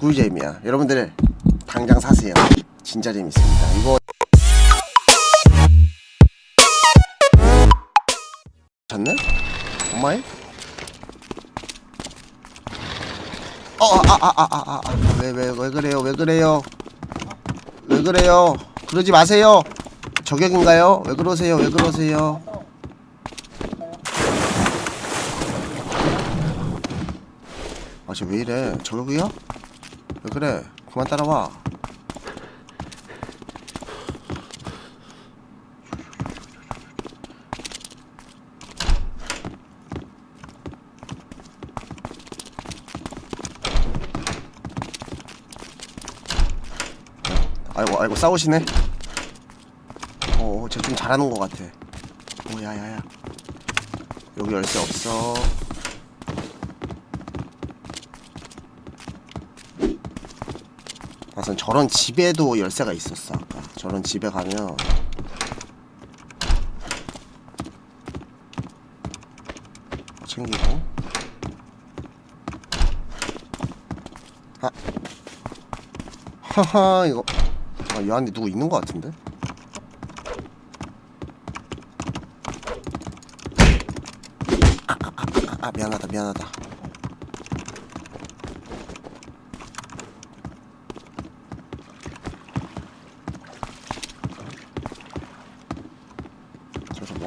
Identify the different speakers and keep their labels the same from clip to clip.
Speaker 1: 꿀잼이야. 여러분들 당장 사세요. 진짜 재밌습니다. 이거 졌네? 엄마의? 어아아아아아왜왜 왜 그래요 왜 그래요 왜 그래요 그러지 마세요 저격인가요 왜 그러세요 왜 그러세요 아쟤 왜 이래 저격이야 왜 그래? 그만 따라와. 아이고 아이고 싸우시네. 어 쟤 좀 잘하는 것 같아. 어 야야야. 여기 열쇠 없어 아선 저런 집에도 열쇠가 있었어 아까. 저런 집에 가면. 어, 챙기고. 아. 하하 이거. 아, 이 안에 누구 있는 것 같은데? 아, 아, 아, 아, 아, 미안하다 미안하다 저저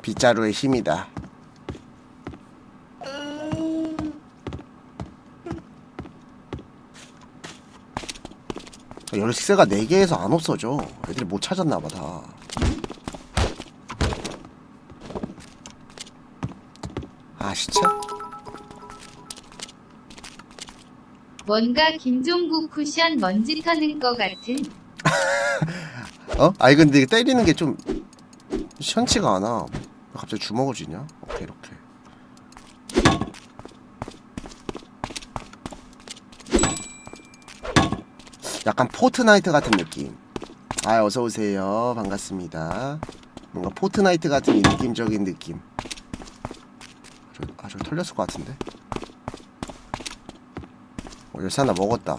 Speaker 1: 빗자루의 힘이다. 열쇠가 4개에서 안 없어져. 애들이 못 찾았나봐, 다. 아, 시체?
Speaker 2: 뭔가 김종국 쿠션 먼지 터는 것 같은
Speaker 1: 어? 아니, 근데 때리는 게 좀, 시원치가 않아. 갑자기 주먹을 쥐냐? 오케이, 이렇게. 약간 포트나이트 같은 느낌. 아, 어서오세요. 반갑습니다. 뭔가 포트나이트 같은 이 느낌적인 느낌. 저, 아, 저 털렸을 것 같은데? 어, 열쇠 하나 먹었다.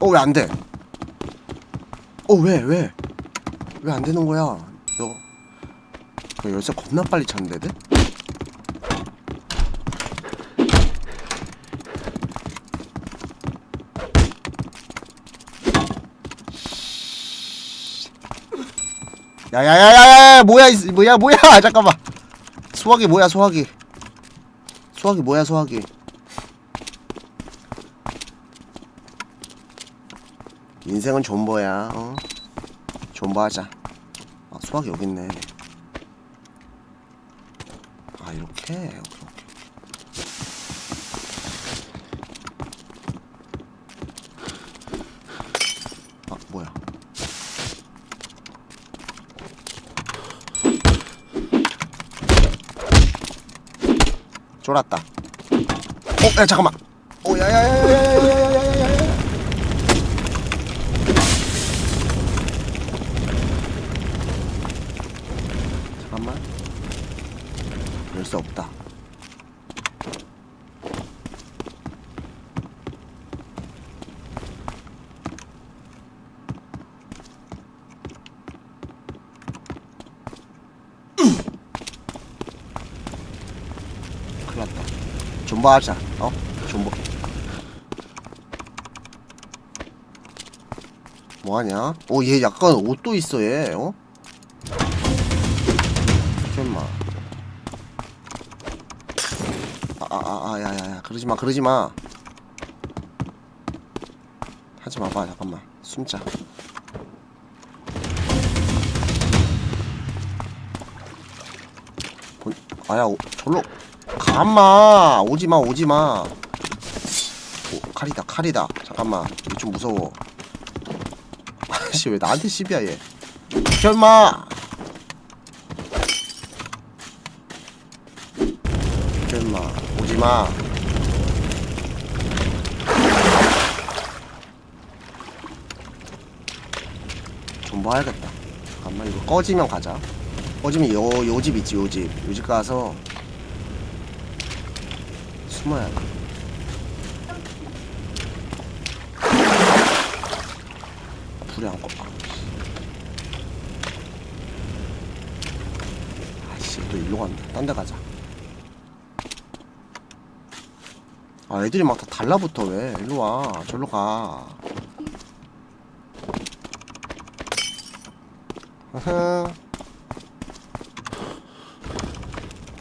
Speaker 1: 어, 왜 안 돼? 어, 왜, 왜? 왜 안 되는 거야? 너, 너 열쇠 겁나 빨리 찾는데? 돼? 야야야야야 뭐야 이 뭐야 뭐야 잠깐만 소화기 뭐야 소화기 소화기 뭐야 소화기 인생은 존버야 어? 존버하자. 아 수학 여기 있네. 아 이렇게? 오케이 오케이. 아 뭐야? 쫄았다. 어? 야 잠깐만. 어, 오 야야야야야야. 수 없다. 존버하자. 어? 존버. 뭐하냐? 어, 얘 약간 옷도 있어, 얘. 어? 야야야 그러지마 그러지마. 하지 마봐 잠깐만. 숨자. 본- 아야 오, 절로. 가마 오지마 오지마. 오, 칼이다 칼이다. 잠깐만 좀 무서워. 아씨 왜 나한테 시비야 얘? 설마! 설마 오지 마 좀 봐야겠다 잠깐만 이거 꺼지면 가자 꺼지면 요 요 집 있지 요 집 요 집 가서 숨어야 돼 불이 안 꺼. 아씨 또 일로 간다. 딴 데 가자. 아 애들이 막 다 달라붙어 왜? 일로 와. 절로 가. 흐흐.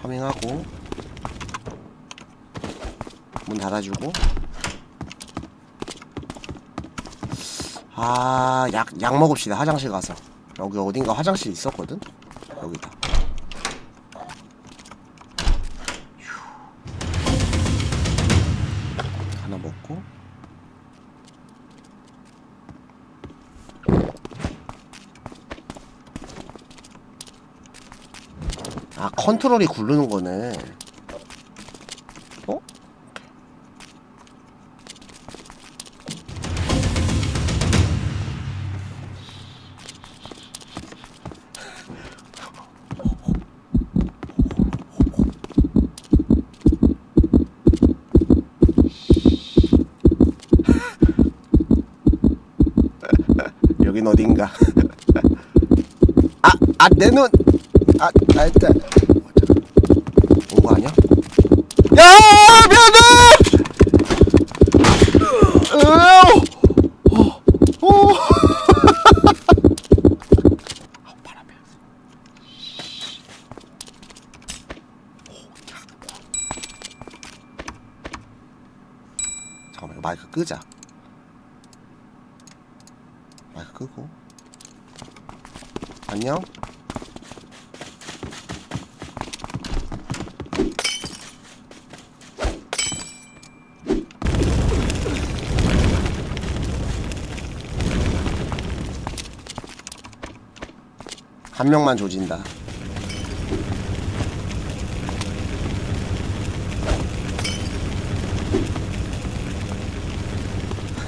Speaker 1: 파밍하고 문 닫아주고 아, 약, 약 먹읍시다. 화장실 가서. 여기 어딘가 화장실 있었거든? 여기다. 아, 컨트롤이 굴르는 거네. 어? 여긴 어딘가. 아, 아, 내 눈! Alter. 한 명만 조진다.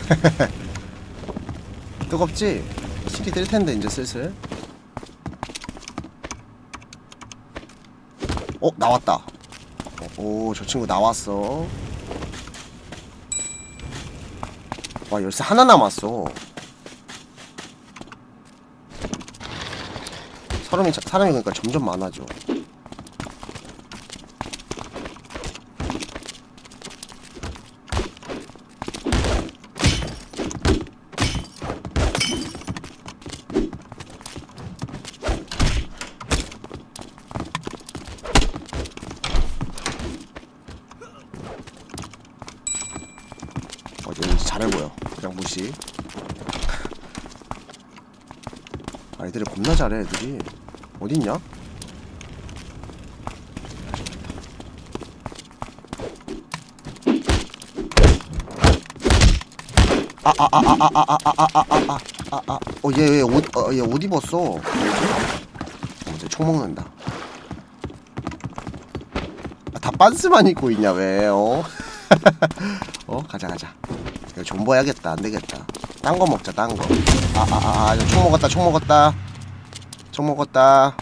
Speaker 1: 뜨겁지? 식이 뜰 텐데 이제 슬슬. 어 나왔다. 오 저 친구 나왔어. 와 열쇠 하나 남았어. 사람이 자- 사람이 그러니까 점점 많아져. 어제 잘해 보여. 그냥 무시. 아, 애들이 겁나 잘해, 애들이. 어딨냐? 아, 아, 아, 아, 아, 아, 아, 아, 아, 아, 아, 아, 아, 어, 어? 어. 아, 어? 어. 아, 아, 아, 아, 먹었다. 총 먹었다.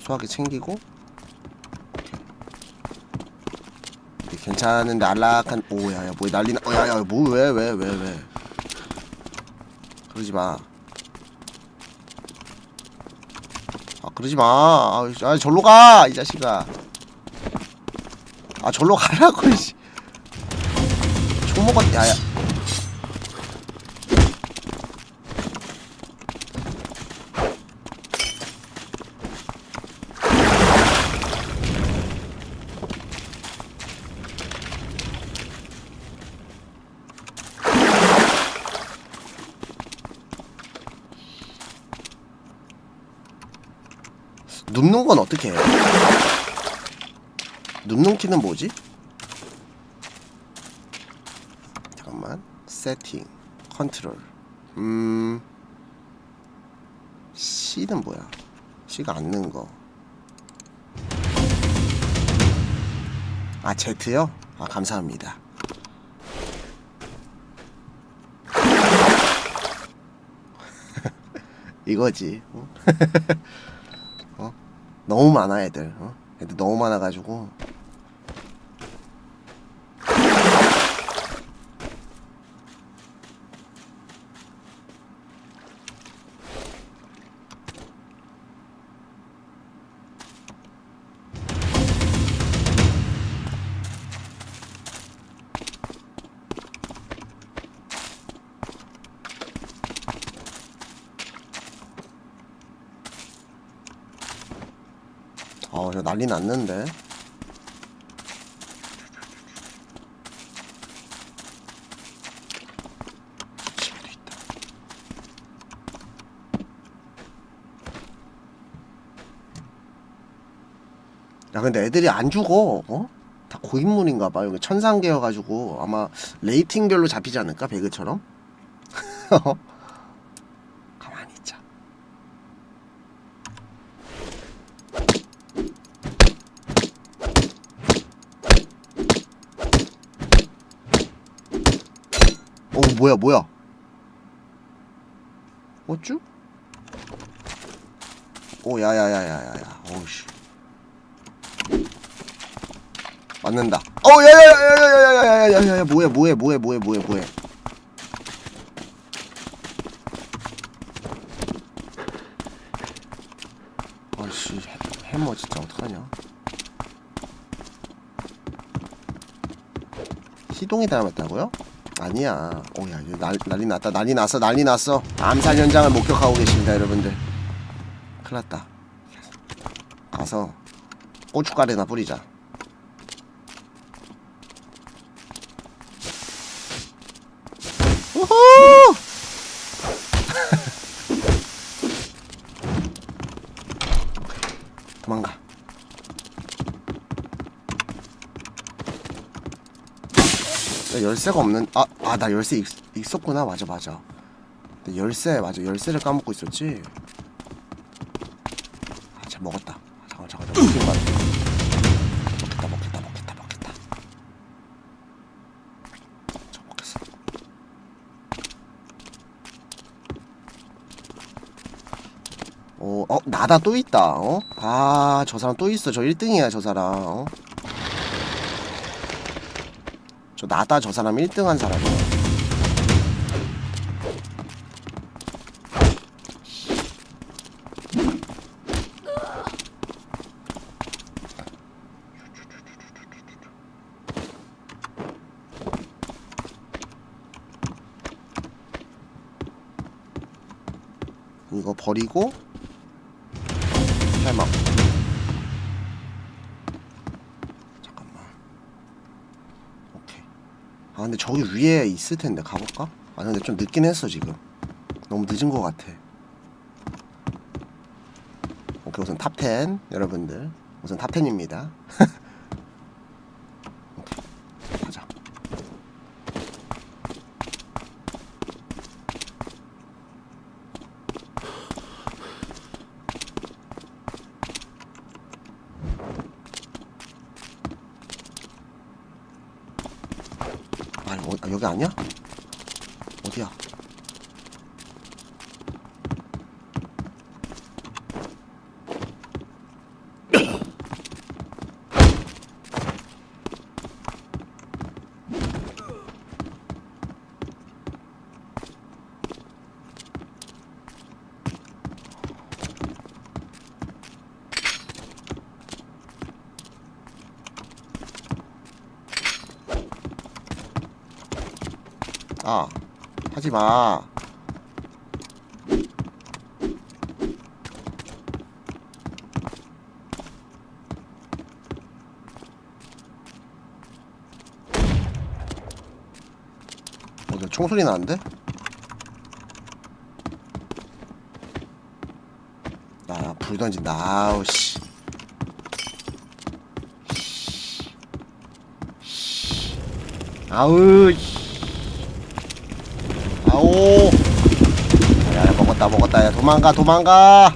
Speaker 1: 소화기 챙기고. 괜찮은데 안락한 오야야 뭐 난리나 어야야 뭐왜왜 왜 왜 그러지 마. 아 그러지 마. 아, 아 절로 가이 자식아. 아 절로 가라고 씨. 총 먹었 야야 눕는 건 어떻게 해요? 눕는 키는 뭐지? 잠깐만 세팅 컨트롤 음 C는 뭐야? C가 앉는 거. 아 Z요? 아 감사합니다. 이거지. 너무 많아 애들. 어? 애들 너무 많아가지고. 어, 저 난리 났는데. 야, 근데 애들이 안 죽어, 어? 다 고인물인가 봐. 여기 천상계여가지고 아마 레이팅별로 잡히지 않을까? 배그처럼? 가만히 있자. 어 뭐야 뭐야 어쭈? 오 야야야야야야 어우씨 맞는다 어 야야야야야야야야야 뭐야 뭐해 뭐해 뭐해 뭐해 뭐해 아씨 해- 해머 진짜 어떡하냐 희동이 닮았다고요? 아니야. 오야, 이거 난, 난리 났다. 난리 났어. 난리 났어. 암살 현장을 목격하고 계십니다, 여러분들. 큰일 났다. 가서 고춧가루나 뿌리자. 우후! 도망가. 나 열쇠가 없는 아 아 나 열쇠 있, 있었구나. 맞아 맞아. 열쇠 맞아. 열쇠를 까먹고 있었지. 아 잘 먹었다. 아, 잠깐 잠깐 잠깐 먹겠다 먹겠다 먹겠다 먹겠다. 저 먹겠어. 어, 어 나다 또 있다 어? 아저 사람 또 있어. 저 1등이야 저 사람 어? 저 나다 저 사람 1등 한 사람이야. 이거 버리고 해막 잠깐만 오케이. 아 근데 저기 위에 있을 텐데 가볼까? 아 근데 좀 늦긴 했어 지금. 너무 늦은 것 같아. 오케이 우선 탑10 여러분들 우선 탑 10입니다. 어디야? 아 마 어디 총소리 나는데? 나불 던진다 아우 씨 아우 씨. 아오 야, 야 먹었다 먹었다 야 도망가 도망가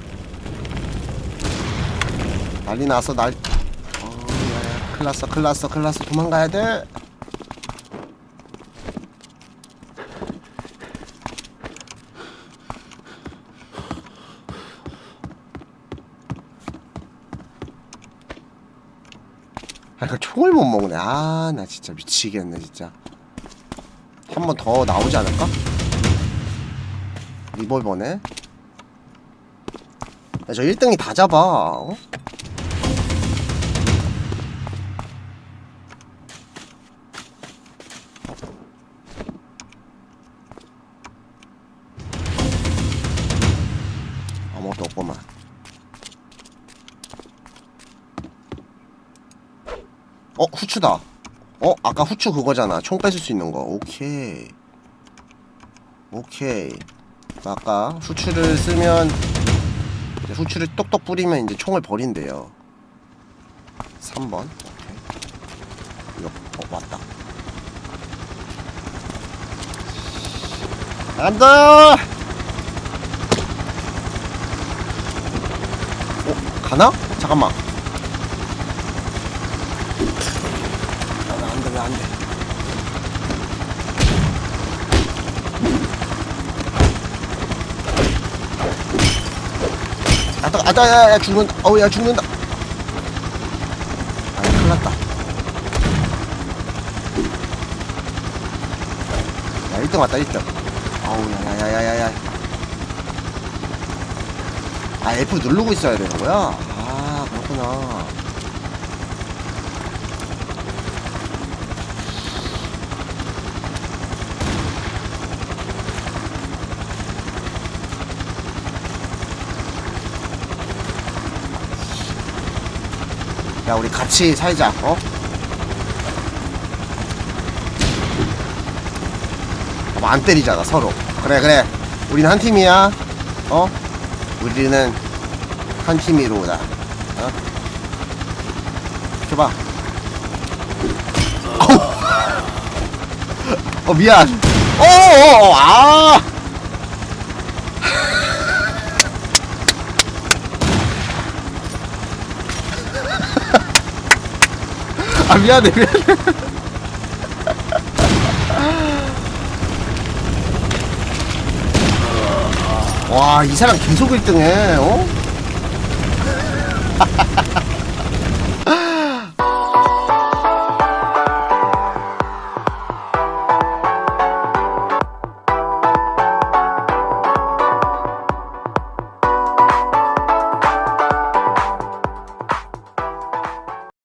Speaker 1: 난리 났어 날 어, 야, 야, 큰일 났어 큰일 났어 큰일 났어 도망가야 돼 아, 이거 총을 못 먹네. 아, 나 진짜 미치겠네, 진짜. 한 번 더 나오지 않을까? 리볼버네. 야, 저 1등이 다 잡아. 어? 아무것도 없구만. 어 후추다 어 아까 후추 그거잖아 총 뺏을 수 있는 거 오케이 오케이 아까 후추를 쓰면 후추를 똑똑 뿌리면 이제 총을 버린대요. 3번. 오케이. 이거 어 맞다. 안돼! 어 가나? 잠깐만. 아, 안 돼, 왜안 돼. 아, 또, 아, 또, 야, 야, 죽는다. 어우, 야, 죽는다. 아, 큰일 났다. 야, 1등 왔다, 1등. 아우, 야, 야, 야, 야, 야. 아, F 누르고 있어야 되는 거야? 아, 그렇구나. 야 우리 같이 살자 어? 어, 안 때리잖아 서로 그래 그래 우리는 한 팀이야 어? 우리는 한 팀이로다 어? 줘봐. 어 미안 어어어 아아 미안해 미안해 와이 사람 계속 1등해 어?